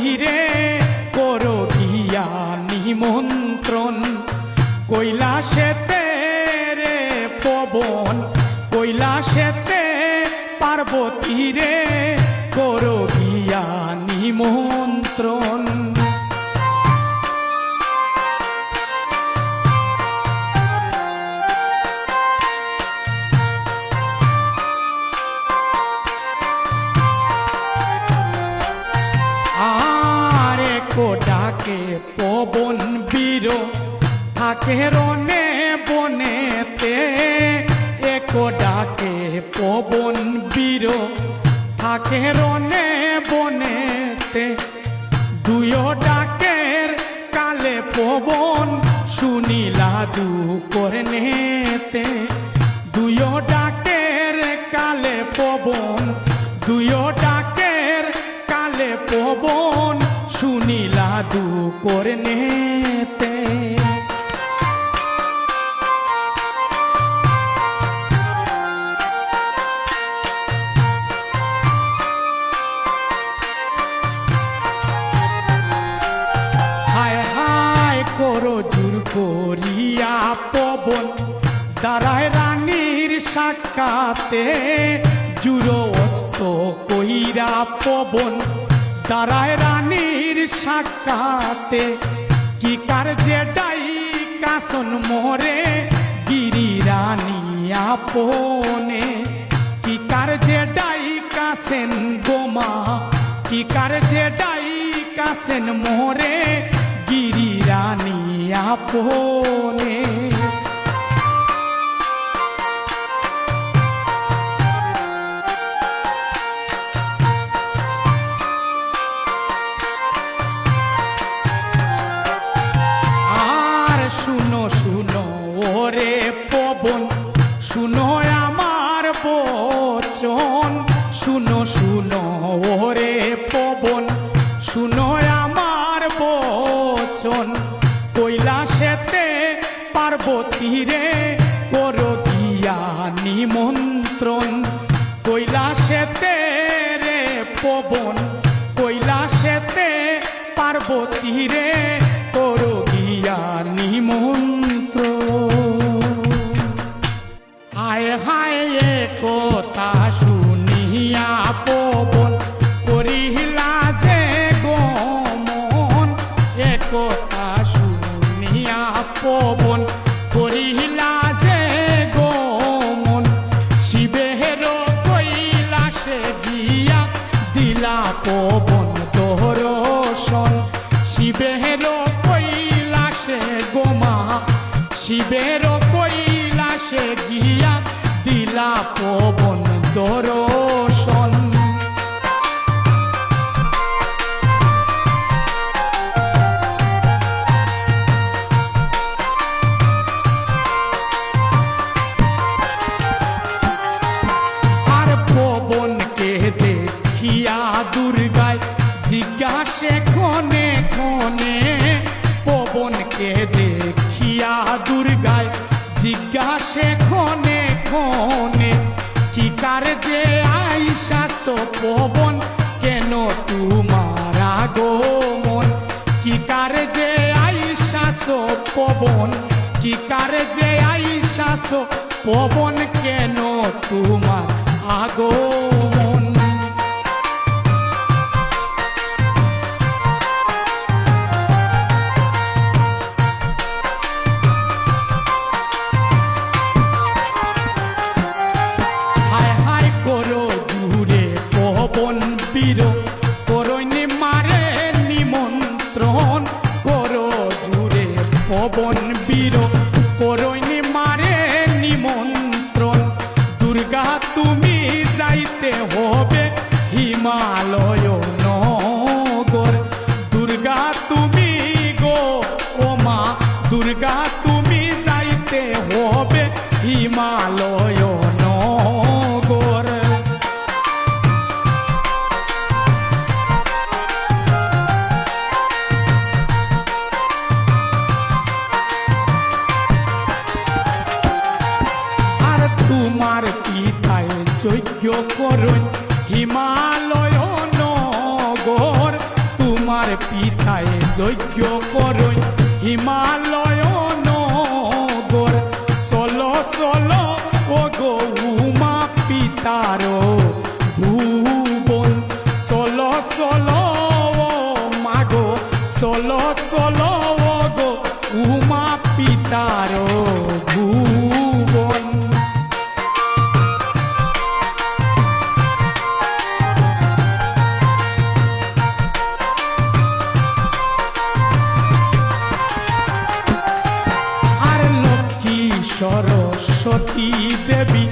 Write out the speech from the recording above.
পার্বতীরে করো নিমন্ত্রণ। কৈলাসেতে রে পবন কৈলাসেতে পার্বতীরে করো কোডাকে পবন বীর। থাকে রনে বনেতে, একো ডাকে পবন বীর। থাকে রনে বনেতে, দুয়ো ডাকের কালে পবন শুনিলা দু করনেতে দুয়ো ডাকের কালে পবন, দুয়ো ডাকের কালে পবন শুনিলা দু করনেতে করো জুর করিয়া পবন দাঁড়ায় রানীর সাক্ষাতে। জুরো অস্ত কইরা পবন দাঁড়ায় রানীর সাক্ষাতে। কি কার যে ডাই কাসন মোরে গিরি রানী আপনে। কি কার যে ডাই কাসেন গোমা, কি কার যে ডাই কাসেন মোরে গিরি রানী আপনে। পার্বতীরে করো গিয়া নিমন্ত্রণ। কৈলাসেতে রে পবন কৈলাসেতে পার্বতীরে করো শিবের কৈলাসে গিয়া দিলা পবন ক্ষণে কি যে আইসা পবন কেন তোমার আগমন? কি যে আইসা পবন কি যে আইসা পবন কেন তোমার আগমন? দুর্গা, তুমি যাইতে হবে হিমালয় নগর। আর তোমার পিতায় যজ্ঞ করুন হিমালয় নগর। তোমার পিতায় যজ্ঞ করই হিমালয় পিতার ভুবন চলো ও মাগো চলো ও গো উমা পিতার সরস্বতী দেবী